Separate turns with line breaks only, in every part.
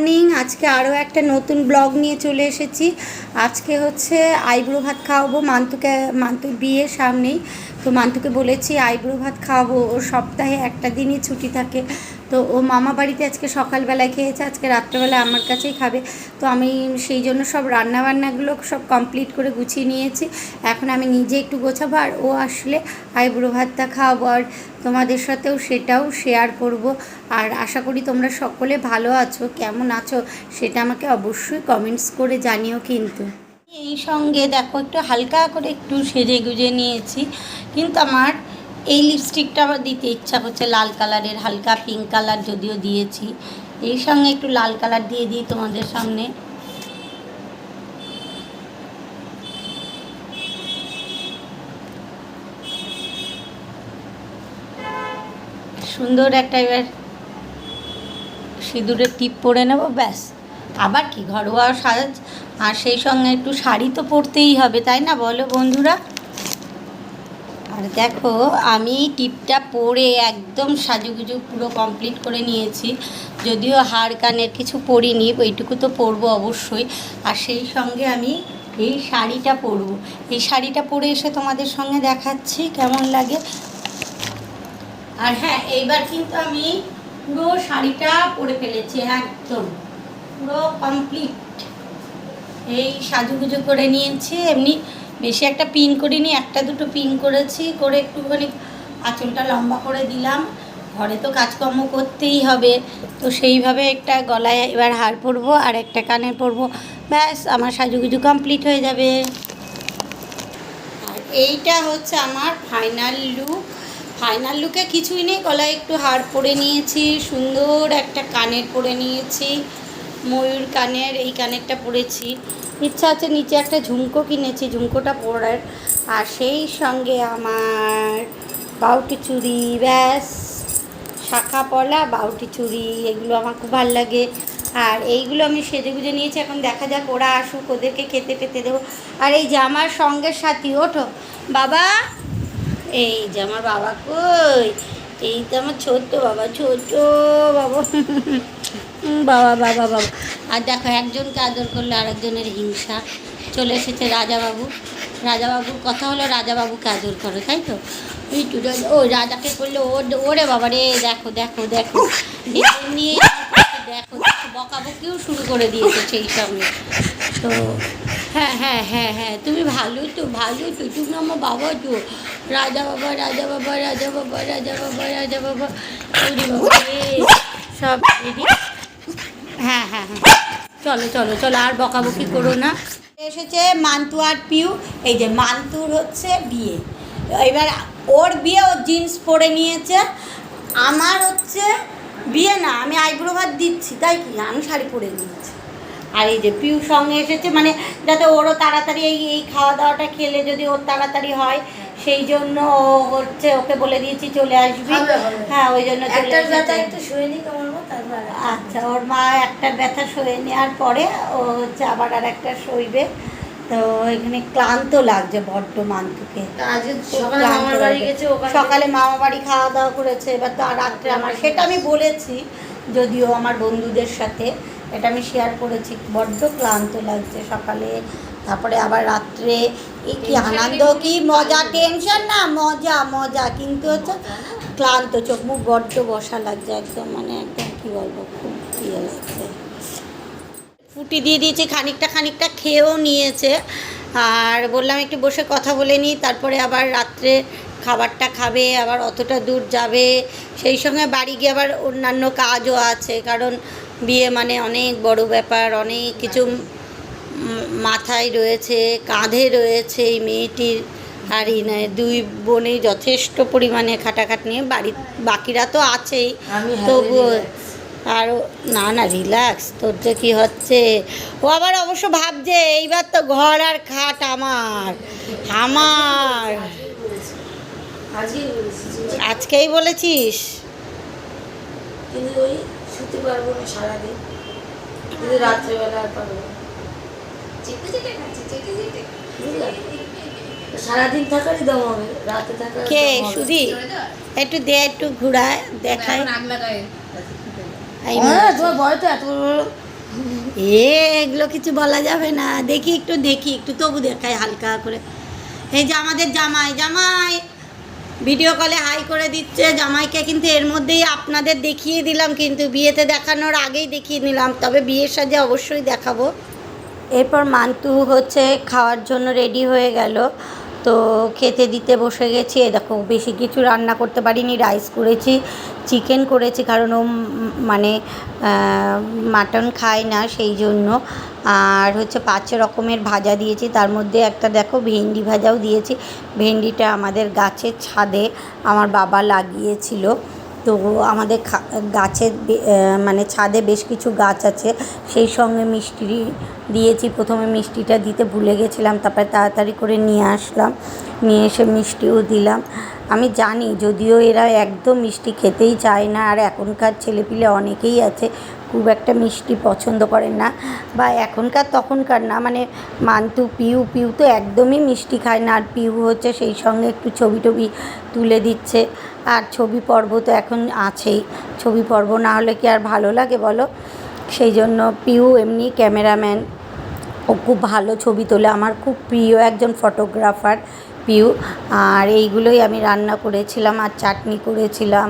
Morning, আজকে আরও একটা নতুন ব্লগ নিয়ে চলে এসেছি। আজকে হচ্ছে আইব্রো ভাত খাওয়াবো মান্তুকে, মান্তুর বিয়ের সামনেই। তো মান্তুকে বলেছি, আইব্রো ভাত খাওয়াবো ওর সপ্তাহে একটা দিনই ছুটি থাকে। তো ও মামা বাড়িতে আজকে সকালবেলায় খেয়েছে, আজকে রাত্রেবেলা আমার কাছেই খাবে। তো আমি সেই জন্য সব রান্নাবান্নাগুলো সব কমপ্লিট করে গুছিয়ে নিয়েছি। এখন আমি নিজে একটু গোছাবো আর ও আসলে আইব্রো ভাতটা খাওয়াবো আর তোমাদের সাথেও সেটাও শেয়ার করব। আর আশা করি তোমরা সকলে ভালো আছো, কেমন আছো সেটা আমাকে অবশ্যই কমেন্টস করে জানিও কিন্তু। এই সঙ্গে দেখো একটু হালকা করে একটু সেজে গুজে নিয়েছি। কিন্তু আমার এই লিপস্টিকটা আমার দিতে ইচ্ছা করছে লাল কালারের, হালকা পিঙ্ক কালার যদিও দিয়েছি। এই সঙ্গে একটু লাল কালার দিয়ে দিই তোমাদের সামনে। সুন্দর একটা এবার সিঁদুরের টিপ পরে নেব, ব্যাস। আবার কি ঘরোয়া সাজ, আর সেই সঙ্গে একটু শাড়ি তো পরতেই হবে, তাই না বলো বন্ধুরা? দেখো, আমি টিপটা পরে একদম সাজুগুজু পুরো কমপ্লিট করে নিয়েছি। যদিও হাড় কানের কিছু পরিনি, ওইটুকু তো পরবো অবশ্যই। আর সেই সঙ্গে আমি এই শাড়িটা পরবো। এই শাড়িটা পরে এসে তোমাদের সঙ্গে দেখাচ্ছি, কেমন লাগে? আর হ্যাঁ এইবার কিন্তু আমি পুরো শাড়িটা পরে ফেলেছি, একদম। পুরো কমপ্লিট এই সাজুগুজু করে নিয়েছি, এমনি বেশি একটা পিন করিনি, একটা দুটো পিন করেছি, করে একটুখানি আঁচলটা লম্বা করে দিলাম। ঘরে তো কাজকর্ম করতেই হবে, তো সেইভাবে একটা গলায় এবার হার পরবো আর একটা কানে পরবো। ব্যাস, আমার সাজুগুজু কমপ্লিট হয়ে যাবে। আর এইটা হচ্ছে আমার ফাইনাল লুক ফাইনাল লুকে কিছুই নেই, গলায় একটু হার পরে নিয়েছি, সুন্দর একটা কানের পরে নিয়েছি, ময়ূর কানের, এই কানেরটা পরেছি। ইচ্ছা আছে নিচে একটা ঝুমকো কিনেছি, ঝুমকোটা পরার। আর সেই সঙ্গে আমার বাউটি চুড়ি, ব্যাস। শাখা পলা, বাউটি চুড়ি, এগুলো আমার খুব ভালো লাগে। আর এইগুলো আমি সেজে গুজে নিয়েছি, এখন দেখা যাক ওরা আসুক, ওদেরকে খেতে টেতে দেবো। আর এই জামার সঙ্গে সাথী, ওঠো। বাবা, এই যে আমার বাবা কই? এই তো আমার ছোট্ট বাবা ছোট বাবা। বাবা বাবা বাবা। আর দেখো, একজনকে আদর করলে আরেকজনের হিংসা। চলে এসেছে রাজাবাবু। রাজাবাবুর কথা হলো রাজাবাবুকে আদর করে, তাই তো? ও রাজাকে করলে ও, ওরে বাবা রে, দেখো দেখো দেখো। নিয়ে দেখো বকাবকিও শুরু করে দিয়েছে সেই সঙ্গে। তো হ্যাঁ হ্যাঁ হ্যাঁ হ্যাঁ তুমি ভালো তো ভালো তো, তুমি আমার বাবা তো। রাজা বাবা রাজা বাবা রাজা বাবা রাজা বাবা রাজা বাবা। সব রেডি চলো চলো চলো আর বকাবকি করো না। এসেছে মান্তু আর পিউ এই যে মান্তুর হচ্ছে বিয়ে। এবার ওর বিয়ে ও জিন্স পরে নিয়েছে আমার হচ্ছে বিয়ে না আমি আইব্রো ভাত দিচ্ছি তাই কি? আমি শাড়ি পরে নিয়েছি। আর এই যে পিউ সঙ্গে এসেছে মানে যাতে ওরও তাড়াতাড়ি এই এই খাওয়া দাওয়াটা খেলে যদি ওর তাড়াতাড়ি হয় সেই জন্য ও হচ্ছে ওকে বলে দিয়েছি চলে আসবি। হ্যাঁ ওই জন্য চলে।
একটু শুয়ে নিই তোমার
আচ্ছা ওর মা একটা ব্যথা সয়ে নেওয়ার পরে ও হচ্ছে আবার আর একটা সইবে তো এখানে ক্লান্ত লাগছে বড্ড মান্তুকে।
সকালে মামার বাড়ি গেছে
সকালে মামা বাড়ি খাওয়া দাওয়া করেছে এবার তো আর রাত্রে আমার সেটা আমি বলেছি যদিও আমার বন্ধুদের সাথে এটা আমি শেয়ার করেছি বড্ড ক্লান্ত লাগছে সকালে। তারপরে আবার রাত্রে এই কি আনন্দ কি মজা টেনশন না মজা মজা কিন্তু হচ্ছে ক্লান্ত চোখ মুখ বড্ড বসা লাগছে একদম মানে বলব খুব ইয়ে লাগছে। ফুটি দিয়ে দিয়েছে খানিকটা খানিকটা খেয়েও নিয়েছে। আর বললাম একটু বসে কথা বলে নিই তারপরে আবার রাত্রে খাবারটা খাবে আবার অতটা দূর যাবে। সেই সঙ্গে বাড়ি গিয়ে আবার অন্যান্য কাজও আছে কারণ বিয়ে মানে অনেক বড় ব্যাপার অনেক কিছু মাথায় রয়েছে কাঁধে রয়েছে এই মেয়েটির আর এই নয় দুই বোনেই যথেষ্ট পরিমাণে খাটাখাট নিয়ে বাড়ি বাকিরা তো আছেই। তবুও। আর ও- না না রিল্যাক্স তোর যে কি হচ্ছে? ও আবার অবশ্য ভাবছে এইবার তো ঘর আর খাট আমার আমার। আজকেই বলেছিস।
কিন্তু ওই শুতে পারব না সারাদিন। কিন্তু রাত্রেবেলা আর পারব সারাদিন থাকারই দম হবে রাতে থাকার
কে? সুধি একটু দে একটু ঘুরায় দেখায়।
তোমার বয় তো এত বড় বড়।
এ এগুলো কিছু বলা যাবে না। দেখি একটু দেখি একটু তবু দেখাই হালকা করে। এই যে আমাদের জামাই জামাই! ভিডিও কলে হাই করে দিচ্ছে। জামাইকে কিন্তু এর মধ্যেই আপনাদের দেখিয়ে দিলাম কিন্তু বিয়েতে দেখানোর আগেই দেখিয়ে নিলাম। তবে বিয়ের সাজে অবশ্যই দেখাবো। এরপর মান্তু হচ্ছে খাওয়ার জন্য রেডি হয়ে গেল। তো খেতে দিতে বসে গেছি। দেখো, বেশি কিছু রান্না করতে পারিনি রাইস করেছি চিকেন করেছি কারণ ও মানে মাটন খায় না সেই জন্য। আর হচ্ছে পাঁচ রকমের ভাজা দিয়েছি, তার মধ্যে একটা দেখো ভেন্ডি ভাজাও দিয়েছি। ভেন্ডিটা আমাদের গাছের ছাদে আমার বাবা লাগিয়েছিল। তো আমাদের গাছের মানে ছাদে বেশ কিছু গাছ আছে। সেই সঙ্গে মিষ্টি দিয়েছি। প্রথমে মিষ্টিটা দিতে ভুলে গেছিলাম, তারপরে তাড়াতাড়ি করে নিয়ে আসলাম। নিয়ে এসে মিষ্টিও দিলাম। আমি জানি, যদিও এরা একদম মিষ্টি খেতেই চায় না, আর এখনকার ছেলেপিলে অনেকেই আছে। খুব একটা মিষ্টি পছন্দ করেন না বা এখনকার তখনকার না মানে মান্তু পিউ পিউ তো একদমই মিষ্টি খায় না, আর পিউ হচ্ছে সেই সঙ্গে একটু ছবি টবি তুলে দিচ্ছে। আর ছবি পর্ব তো এখন আছেই, ছবি পর্ব না হলে কি আর ভালো লাগে বলো? সেই জন্য পিউ এমনি ক্যামেরাম্যান, ও খুব ভালো ছবি তোলে, আমার খুব প্রিয় একজন ফটোগ্রাফার পিউ। আর এইগুলোই আমি রান্না করেছিলাম, আর চাটনি করেছিলাম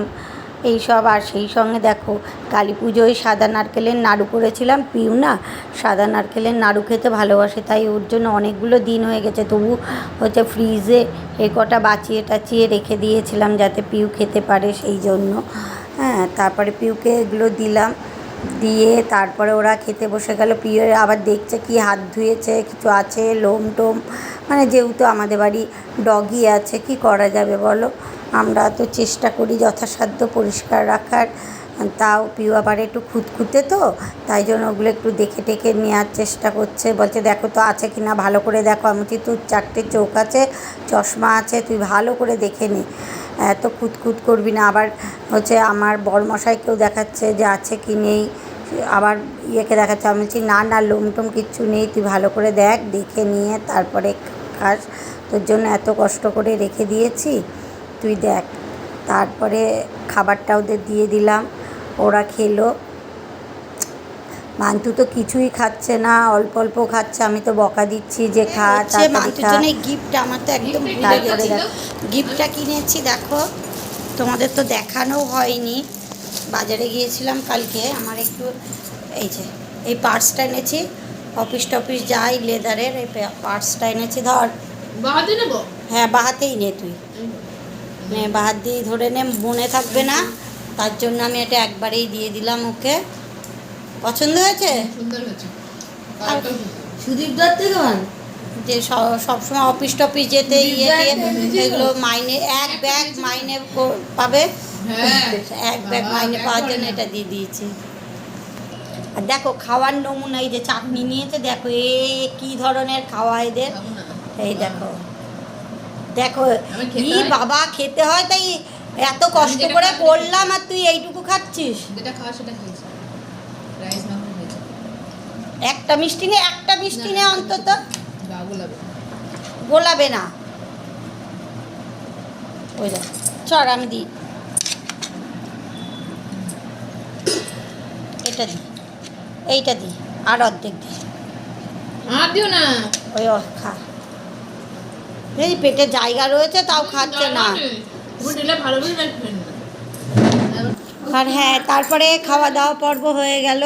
এইসব আর সেই সঙ্গে দেখো, কালী পুজোয় সাদা নারকেলের নাড়ু করেছিলাম, পিউ না? সাদা নারকেলের নাড়ু খেতে ভালোবাসে, তাই ওর জন্য অনেকগুলো দিন হয়ে গেছে। তবু হচ্ছে ফ্রিজে এ কটা বাঁচিয়ে টাচিয়ে রেখে দিয়েছিলাম যাতে পিউ খেতে পারে সেই জন্য। হ্যাঁ তারপরে পিউকে এগুলো দিলাম, দিয়ে তারপরে ওরা খেতে বসে গেল। প্রিয় আবার দেখছে কি হাত ধুয়েছে, কিছু আছে, লোম টোম মানে যেহেতু আমাদের বাড়ি ডগি আছে, কি করা যাবে বলো? আমরা তো চেষ্টা করি যথাসাধ্য পরিষ্কার রাখার। তাও পিউ আবার একটু খুঁতখুঁতে তো তাই জন্য ওগুলো একটু দেখে টেকে নেওয়ার চেষ্টা করছে। বলছে দেখো তো আছে কি না ভালো করে দেখো। আমি বলছি, তোর চারটে চোখ আছে চশমা আছে তুই ভালো করে দেখে নি। এত খুঁতখুত করবি না। আবার হচ্ছে আমার বরমশাইকেও দেখাচ্ছে যে আছে কি নেই। আবার ইয়েকে দেখাচ্ছে আমি বলছি না না লোমটোম কিচ্ছু নেই তুই ভালো করে দেখ দেখে নিয়ে তারপরে খাস তোর জন্য এত কষ্ট করে রেখে দিয়েছি। তুই দেখ। তারপরে খাবারটা ওদের দিয়ে দিলাম। ওরা খেলো। মান্তু তো কিছুই খাচ্ছে না অল্প অল্প খাচ্ছে। আমি তো বকা দিচ্ছি যে খা
মান্তুর জন্য গিফট আমার তো একদম ভুলে গিফটটা কিনেছি দেখো। তোমাদের তো দেখানো হয়নি। বাজারে গিয়েছিলাম কালকে। আমার একটু এই যে এই পার্সটা এনেছি। অফিস টফিস যাই লেদারের এই পার্সটা এনেছি ধর।
বাহাতে নেব?
হ্যাঁ বাহাতেই নে তুই। নে বাহাত দিয়ে ধরে নে মনে থাকবে না। তার জন্য আমি এটা একবারেই দিয়ে দিলাম ওকে। পছন্দ হয়েছে?
সুদীপ দত্ত কেমন
যে সবসময় অফিস টফিস যেতে ইয়ে এগুলো মাইনে এক ব্যাগ মাইনে পাবে?
হ্যাঁ।
এক ব্যাগ মাইনে পাওয়ার জন্য এটা দিয়ে দিয়েছি। আর দেখো খাওয়ার নমুনা এই যে চাটনি নিয়েছে দেখো এ কি ধরনের খাওয়া এদের? এই দেখো। দেখো ই বাবা খেতে হয় তাই এত কষ্ট করে করলাম আর তুই এইটুকু খাচ্ছিস?
যেটা খাওয়া সেটা খেয়েছি। রাইস মাংস খেয়েছি।
একটা মিষ্টি নে একটা মিষ্টি নে অন্তত।
গোলাবে।
না। ওই দেখ চল আমি দিই। এটা দি এইটা দি আর অর্ধেক দি
আর দিও না।
ওই খা। এই পেটে জায়গা রয়েছে তাও খাচ্ছে না। আর হ্যাঁ তারপরে খাওয়া দাওয়া পর্ব হয়ে গেল।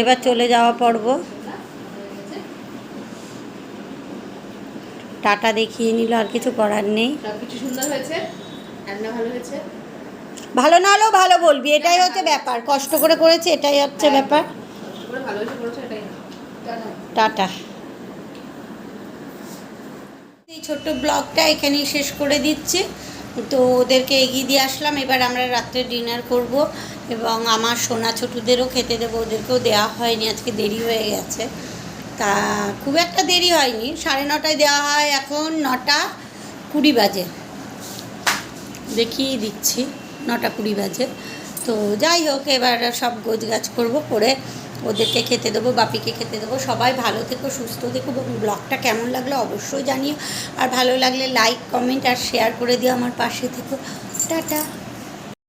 এবার চলে যাওয়া পর্ব। টাটা দেখিয়ে নিল আর কিছু করার নেই।
ভালো
না হলেও ভালো বলবি এটাই হচ্ছে ব্যাপার। কষ্ট করে করেছে এটাই হচ্ছে ব্যাপার।
পুরো ভালো হয়েছে করেছ এটাই না।
টাটা। এই ছোট্ট ব্লগটা এখানেই শেষ করে দিচ্ছি। তো ওদেরকে এগিয়ে দিয়ে আসলাম। এবার আমরা রাত্রে ডিনার করব এবং আমার সোনা ছোটদেরও খেতে দেবো। ওদেরকেও দেওয়া হয়নি, আজকে দেরি হয়ে গেছে। তা খুব একটা দেরি হয়নি। সাড়ে নটায় দেওয়া হয়, এখন নটা কুড়ি বাজে। দেখিয়ে দিচ্ছি, নটা কুড়ি বাজে। তো যাই হোক, এবার সব গোছ গাছ করব, করে ওদেরকে খেতে দেবো, বাপিকে খেতে দেবো, সবাই ভালো থেকো, সুস্থ থেকো। ব্লগটা কেমন লাগল অবশ্যই জানিও। আর ভালো লাগলে লাইক কমেন্ট আর শেয়ার করে দিও আমার পাশে থেকো। টাটা।